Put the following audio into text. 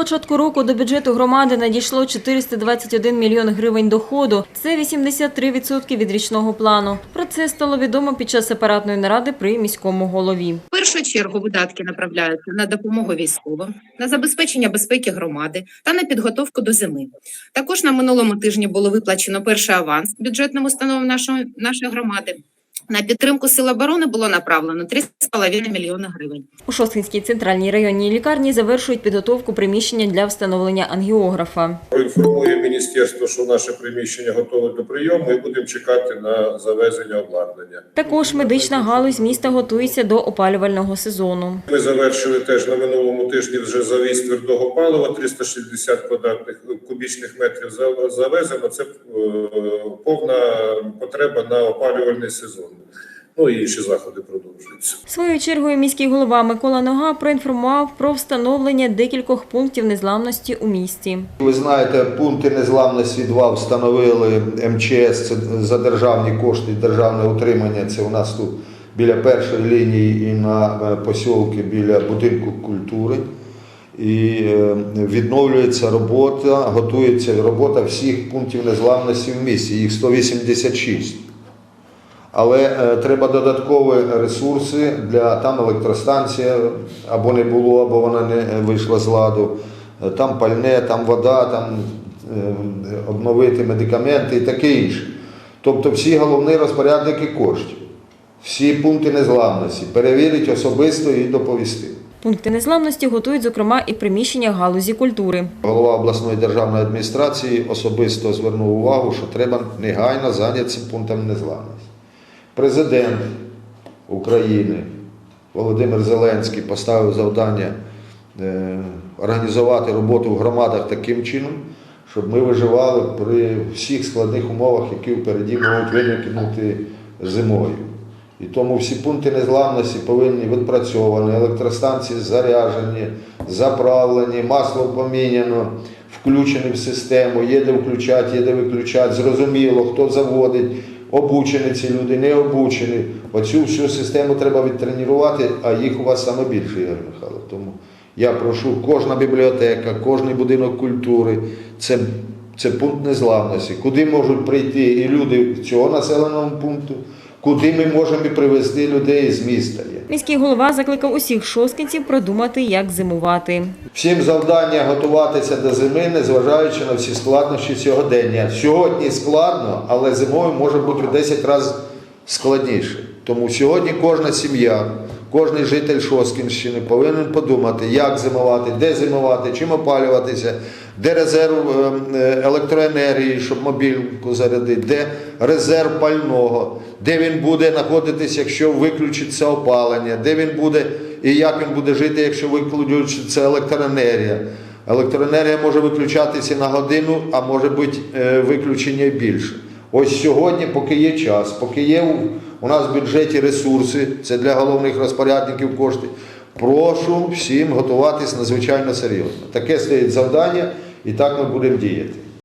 початку року до бюджету громади надійшло 421 мільйон гривень доходу. Це 83% від річного плану. Про це стало відомо під час апаратної наради при міському голові. В першу чергу видатки направляються на допомогу військовим, на забезпечення безпеки громади та на підготовку до зими. Також на минулому тижні було виплачено перший аванс бюджетним установам нашої, нашої громади. На підтримку сил оборони було направлено 3,5 мільйона гривень. У Шосткинській центральній районній лікарні завершують підготовку приміщення для встановлення ангіографа. Проінформує міністерство, що наше приміщення готове до прийому, і будемо чекати на завезення обладнання. Також медична галузь міста готується до опалювального сезону. Ми завершили теж на минулому тижні вже завіз твердого палива 360 квадратних кубічних метрів за- завезено. Це е, повна потреба на опалювальний сезон. Ну і інші заходи продовжуються. Своєю чергою міський голова Микола Нога проінформував про встановлення декількох пунктів незламності у місті. Ви знаєте, пункти незламності 2 встановили МЧС це за державні кошти, державне утримання. Це у нас тут біля першої лінії і на е, посілки біля будинку культури. І е, відновлюється робота, готується робота всіх пунктів незламності в місті. Їх 186. Але е, треба додаткові ресурси для там електростанція або не було, або вона не вийшла з ладу. Е, Там пальне, там вода, там е, обновити медикаменти і таке інше. Тобто всі головні розпорядники коштів, всі пункти незламності перевірить особисто і доповісти. Пункти незламності готують, зокрема, і приміщення галузі культури. Голова обласної державної адміністрації особисто звернув увагу, що треба негайно зайнятися пунктом незламності. Президент України Володимир Зеленський поставив завдання е, організувати роботу в громадах таким чином, щоб ми виживали при всіх складних умовах, які впереді можуть виникнути зимою. І тому всі пункти незламності повинні відпрацьовані, електростанції заряджені, заправлені, масло поміняно, включені в систему, є де включати, є де виключати, зрозуміло, хто заводить, обучені ці люди, не обучені. Оцю всю систему треба відтренувати, а їх у вас саме більше, Ігор Михайлов. Тому я прошу, кожна бібліотека, кожний будинок культури це, це пункт незламності, куди можуть прийти і люди цього населеного пункту, куди ми можемо привезти людей з міста. Міський голова закликав усіх шосткинців продумати, як зимувати. Всім завдання готуватися до зими, незважаючи на всі складнощі сьогодення. Сьогодні складно, але зимою може бути в 10 разів складніше. Тому сьогодні кожна сім'я, кожен житель Шоскінщини повинен подумати, як зимувати, де зимувати, чим опалюватися, де резерв е, е, електроенергії, щоб мобільку зарядити, де резерв пального, де він буде знаходитися, якщо виключиться опалення, де він буде і як він буде жити, якщо виключиться електроенергія. Електроенергія може виключатися на годину, а може бути е, виключення більше. Ось сьогодні, поки є час, поки є у, нас в бюджеті ресурси, це для головних розпорядників кошти. Прошу всім готуватись надзвичайно серйозно. Таке стоїть завдання, і так ми будемо діяти.